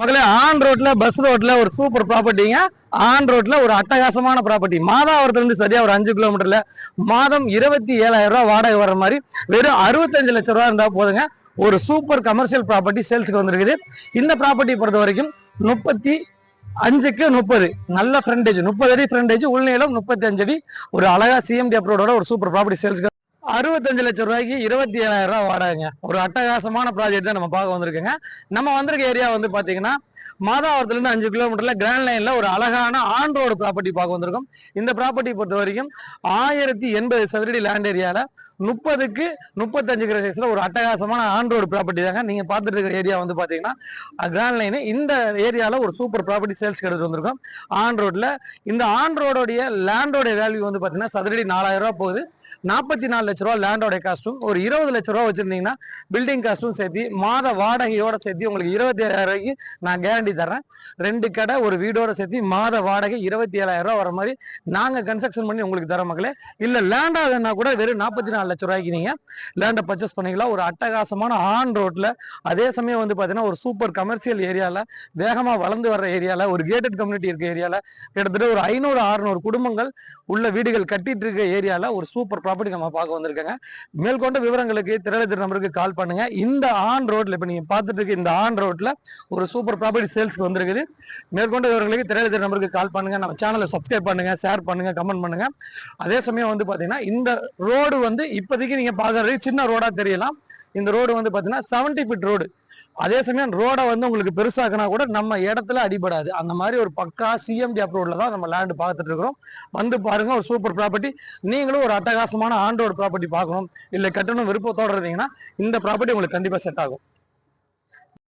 மக்களே ஆன் ரோட்ல பஸ் ரோட்ல ஒரு சூப்பர் ப்ராப்பர்ட்டிங்க ஆன் ரோட்ல ஒரு அட்டகாசமான ப்ராப்பர்ட்டி மாதாவரத்துல இருந்து சரியா ஒரு அஞ்சு கிலோமீட்டர்ல மாதம் இருபத்தி ஏழாயிரம் ரூபாய் வாடகை வர மாதிரி வெறும் அறுபத்தஞ்சு லட்சம் ரூபா இருந்தா போதுங்க. ஒரு சூப்பர் கமர்ஷியல் ப்ராப்பர்ட்டி சேல்ஸுக்கு வந்திருக்குது. இந்த ப்ராப்பர்ட்டி பொறுத்த வரைக்கும் முப்பத்தி அஞ்சுக்கு முப்பது. நல்ல ஃப்ரண்டேஜ் முப்பது அடி ஃப்ரண்டேஜ் உள்நீளம் முப்பத்தி அஞ்சு அடி. ஒரு அழகா சிஎம்டி அப்ரோடோட ஒரு சூப்பர் ப்ராப்பர்ட்டி சேல்ஸ்க்கு அறுபத்தஞ்சு லட்சம் ரூபாய்க்கு இருபத்தி ஏழாயிரம் ரூபாய் வாடகைங்க. ஒரு அட்டகாசமான ப்ராஜெக்ட் தான் நம்ம பார்க்க வந்திருக்கோங்க. நம்ம வந்திருக்க ஏரியா வந்து பார்த்தீங்கன்னா மாதாவரத்துலேருந்து அஞ்சு கிலோமீட்டரில் கிராண்ட் லைனில் ஒரு அழகான ஆன் ரோடு ப்ராப்பர்ட்டி பார்க்க வந்திருக்கோம். இந்த ப்ராப்பர்ட்டி பொறுத்த வரைக்கும் ஆயிரத்தி எண்பது சதுரடி லேண்ட் ஏரியாவில் முப்பதுக்கு முப்பத்தஞ்சு கிரசைஸில் ஒரு அட்டகாசமான ஆன் ரோடு ப்ராப்பர்ட்டி தாங்க. நீங்கள் பார்த்துட்டு இருக்கிற ஏரியா வந்து பார்த்தீங்கன்னா கிராண்ட் லைனு இந்த ஏரியாவில் ஒரு சூப்பர் ப்ராப்பர்ட்டி சேல்ஸ் எடுத்து வந்திருக்கோம். ஆன் ரோட்டில் இந்த ஆன் ரோடோடைய லேண்டோட வேல்யூ வந்து பார்த்தீங்கன்னா சதுரடி நாலாயிரம் ரூபாய் போகுது. நாற்பத்தி நாலு லட்ச ரூபா லேண்டோட காஸ்ட்டும் ஒரு இருபது லட்ச ரூபா வச்சிருந்தீங்கன்னா பில்டிங் காஸ்ட்டும் சேர்த்து மாத வாடகையோட சேர்த்து உங்களுக்கு இருபத்தி ஏழாயிரம் ரூபாய்க்கு நான் கேரண்டி தரேன் ரெண்டு கடை ஒரு வீடோட சேர்த்து மாத வாடகை இருபத்தி ஏழாயிரம் ரூபா வர மாதிரி நாங்க கன்ஸ்ட்ரக்ஷன் பண்ணி உங்களுக்கு தர மக்களே. இல்ல லேண்டா வேணா கூட வெறும் நாற்பத்தி நாலு லட்ச ரூபாய்க்கு நீங்க லேண்டை பர்ச்சேஸ் பண்ணிக்கலாம். ஒரு அட்டகாசமான ஆன் ரோட்ல அதே சமயம் வந்து பாத்தீங்கன்னா ஒரு சூப்பர் கமர்ஷியல் ஏரியால வேகமா வளர்ந்து வர்ற ஏரியால ஒரு கேட்டட் கம்யூனிட்டி இருக்க ஏரியால கிட்டத்தட்ட ஒரு ஐநூறு அறுநூறு குடும்பங்கள் உள்ள வீடுகள் கட்டிட்டு இருக்க ஏரியாவில் ஒரு சூப்பர் ப்ராப்பர்ட்டி நம்ம பார்க்க வந்திருக்காங்க. மேற்கொண்ட விவரங்களுக்கு திரளத்திர நம்பருக்கு கால் பண்ணுங்க. இந்த ஆன் ரோட்ல இப்ப நீங்க பார்த்துட்டு இருக்க இந்த ஆன் ரோட்ல ஒரு சூப்பர் ப்ராப்பர்ட்டி சேல்ஸ்க்கு வந்திருக்குது. மேற்கொண்ட விவரங்களுக்கு திரளத்திர நம்பருக்கு கால் பண்ணுங்க. நம்ம சேனலை சப்ஸ்கிரைப் பண்ணுங்க ஷேர் பண்ணுங்க கமெண்ட் பண்ணுங்க. அதே சமயம் வந்து பாத்தீங்கன்னா இந்த ரோடு வந்து இப்போதைக்கு நீங்க பாக்குறது சின்ன ரோடா தெரியலாம். இந்த ரோடு வந்து பாத்தீங்கன்னா செவன்டி ஃபீட் ரோடு அதே சமயம் ரோடை வந்து உங்களுக்கு பெருசாக்குனா கூட நம்ம இடத்துல அடிபடாது. அந்த மாதிரி ஒரு பக்கா சிஎம்டி அப்ரூவ்ல தான் நம்ம லேண்ட் பார்த்துட்டு இருக்கிறோம். வந்து பாருங்க ஒரு சூப்பர் ப்ராப்பர்ட்டி நீங்களும் ஒரு அட்டகாசமான ஆண்டோட ப்ராப்பர்ட்டி பார்க்கணும். இல்லை கட்டணும் விருப்பத்தோட இருந்தீங்கன்னா இந்த ப்ராப்பர்ட்டி உங்களுக்கு கண்டிப்பாக செட் ஆகும்.